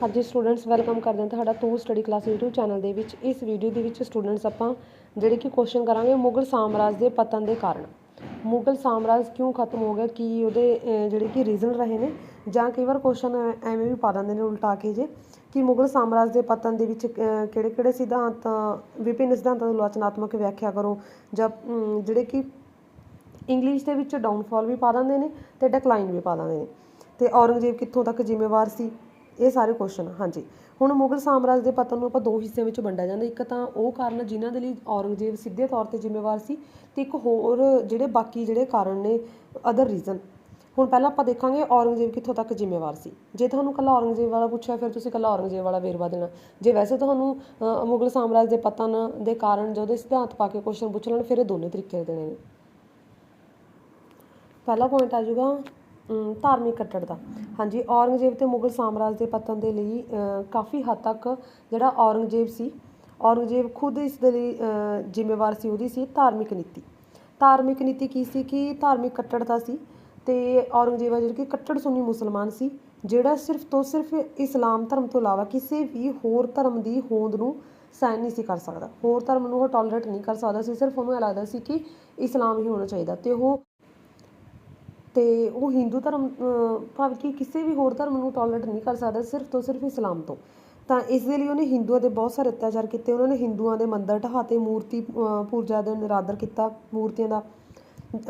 ਹਾਂਜੀ students welcome ਕਰਦੇ ਹਾਂ ਤੁਹਾਡਾ to study class YouTube channel ਦੇ ਵਿੱਚ। ਇਸ ਵੀਡੀਓ ਦੇ ਵਿੱਚ ਸਟੂਡੈਂਟਸ ਆਪਾਂ ਜਿਹੜੇ ਕਿ ਕੁਐਸਚਨ ਕਰਾਂਗੇ ਮੁਗਲ ਸਾਮਰਾਜ ਦੇ ਪਤਨ ਦੇ ਕਾਰਨ। ਮੁਗਲ ਸਾਮਰਾਜ ਕਿਉਂ ਖਤਮ ਹੋ ਗਿਆ? ਕੀ ਉਹਦੇ ਜਿਹੜੇ ਕਿ ਰੀਜ਼ਨ ਰਹੇ ਨੇ? ਜਾਂ ਕਈ ਵਾਰ ਕੁਐਸਚਨ ਐਵੇਂ ਵੀ ਪਾ ਦਿੰਦੇ ਨੇ ਉਲਟਾ ਕੇ ਜੇ ਕਿ ਮੁਗਲ ਸਾਮਰਾਜ ਦੇ ਪਤਨ ਦੇ ਵਿੱਚ ਕਿਹੜੇ ਕਿਹੜੇ ਸਿਧਾਂਤ, ਵਿਭਿੰਨ ਸਿਧਾਂਤਾਂ ਦੀ ਆਲੋਚਨਾਤਮਕ ਵਿਆਖਿਆ ਕਰੋ ਜਾਂ ਜਿਹੜੇ ਕਿ ਇੰਗਲਿਸ਼ ਦੇ ਵਿੱਚ ਡਾਊਨਫਾਲ ਵੀ ਪਾ ਦਿੰਦੇ ਨੇ ਤੇ ਡਿਕਲਾਈਨ ਵੀ ਪਾ ਦਿੰਦੇ ਨੇ। ਤੇ ਔਰੰਗਜ਼ੇਬ ਕਿੱਥੋਂ ਤੱਕ ਜ਼ਿੰਮੇਵਾਰ ਸੀ? ਇਹ ਸਾਰੇ ਕੁਐਸਚਨ ਹਾਂਜੀ। ਹੁਣ ਮੁਗਲ ਸਾਮਰਾਜ ਦੇ ਪਤਨ ਨੂੰ ਆਪਾਂ ਦੋ ਹਿੱਸਿਆਂ ਵਿੱਚ ਵੰਡਿਆ ਜਾਂਦਾ। ਇੱਕ ਤਾਂ ਉਹ ਕਾਰਨ ਜਿਨ੍ਹਾਂ ਦੇ ਲਈ ਔਰੰਗਜ਼ੇਬ ਸਿੱਧੇ ਤੌਰ ਤੇ ਜ਼ਿੰਮੇਵਾਰ ਸੀ ਤੇ ਇੱਕ ਹੋਰ ਜਿਹੜੇ ਬਾਕੀ ਜਿਹੜੇ ਕਾਰਨ ਨੇ ਅਦਰ ਰੀਜ਼ਨ ਹੁਣ ਪਹਿਲਾਂ ਆਪਾਂ ਦੇਖਾਂਗੇ ਔਰੰਗਜ਼ੇਬ ਕਿੱਥੋਂ ਤੱਕ ਜ਼ਿੰਮੇਵਾਰ ਸੀ। ਜੇ ਤੁਹਾਨੂੰ ਕੱਲਾ ਔਰੰਗਜ਼ੇਬ ਵਾਲਾ ਪੁੱਛਿਆ, ਫਿਰ ਤੁਸੀਂ ਕੱਲਾ ਔਰੰਗਜ਼ੇਬ ਵਾਲਾ ਵੇਰਵਾ ਦੇਣਾ। ਜੇ ਵੈਸੇ ਤੁਹਾਨੂੰ ਮੁਗਲ ਸਾਮਰਾਜ ਦੇ ਪਤਨ ਦੇ ਕਾਰਨ ਜਾਂ ਉਹਦੇ ਸਿਧਾਂਤ ਪਾ ਕੇ ਕੁਐਸਚਨ ਪੁੱਛ ਲੈਣ, ਫਿਰ ਇਹ ਦੋਨੇ ਤਰੀਕੇ ਦੇਣੇ ਨੇ। ਪਹਿਲਾ ਪੁਆਇੰਟ ਆ ਜਾਊਗਾ ਧਾਰਮਿਕ ਕੱਟੜਤਾ ਹਾਂਜੀ, ਔਰੰਗਜ਼ੇਬ ਅਤੇ ਮੁਗਲ ਸਾਮਰਾਜ ਦੇ ਪਤਨ ਦੇ ਲਈ ਕਾਫੀ ਹੱਦ ਤੱਕ ਜਿਹੜਾ ਔਰੰਗਜ਼ੇਬ ਸੀ, ਔਰੰਗਜ਼ੇਬ ਖੁਦ ਇਸ ਦੇ ਲਈ ਜ਼ਿੰਮੇਵਾਰ ਸੀ, ਉਹਦੀ ਸੀ ਧਾਰਮਿਕ ਨੀਤੀ। ਧਾਰਮਿਕ ਨੀਤੀ ਕੀ ਸੀ ਕਿ ਧਾਰਮਿਕ ਕੱਟੜਤਾ ਸੀ ਤੇ ਔਰੰਗਜ਼ੇਬ ਆ ਜਿਹੜਾ ਕਿ ਕੱਟੜ ਸੁੰਨੀ ਮੁਸਲਮਾਨ ਸੀ, ਜਿਹੜਾ ਸਿਰਫ ਤੋਂ ਸਿਰਫ ਇਸਲਾਮ ਧਰਮ ਤੋਂ ਇਲਾਵਾ ਕਿਸੇ ਵੀ ਹੋਰ ਧਰਮ ਦੀ ਹੋਂਦ ਨੂੰ ਸਹਿਣ ਨਹੀਂ ਸੀ ਕਰ ਸਕਦਾ। ਹੋਰ ਧਰਮ ਨੂੰ ਉਹ ਟੋਲਰੇਟ ਨਹੀਂ ਕਰ ਸਕਦਾ ਸੀ, ਸਿਰਫ ਉਹਨੂੰ ਇਹ ਲੱਗਦਾ ਸੀ ਕਿ ਇਸਲਾਮ ਹੀ ਹੋਣਾ ਚਾਹੀਦਾ ਤੇ ਉਹ ਅਤੇ ਉਹ ਹਿੰਦੂ ਧਰਮ ਅਹ, ਭਾਵ ਕਿ ਕਿਸੇ ਵੀ ਹੋਰ ਧਰਮ ਨੂੰ ਟੋਲਰੇਟ ਨਹੀਂ ਕਰ ਸਕਦਾ ਸਿਰਫ ਤੋਂ ਸਿਰਫ ਇਸਲਾਮ ਤੋਂ। ਤਾਂ ਇਸ ਦੇ ਲਈ ਉਹਨੇ ਹਿੰਦੂਆਂ ਦੇ ਬਹੁਤ ਸਾਰੇ ਅਤਿਆਚਾਰ ਕੀਤੇ। ਉਹਨਾਂ ਨੇ ਹਿੰਦੂਆਂ ਦੇ ਮੰਦਰ ਢਹਾਤੇ ਮੂਰਤੀ ਅਹ, ਪੂਜਾ ਦਾ ਨਿਰਾਦਰ ਕੀਤਾ ਮੂਰਤੀਆਂ ਦਾ।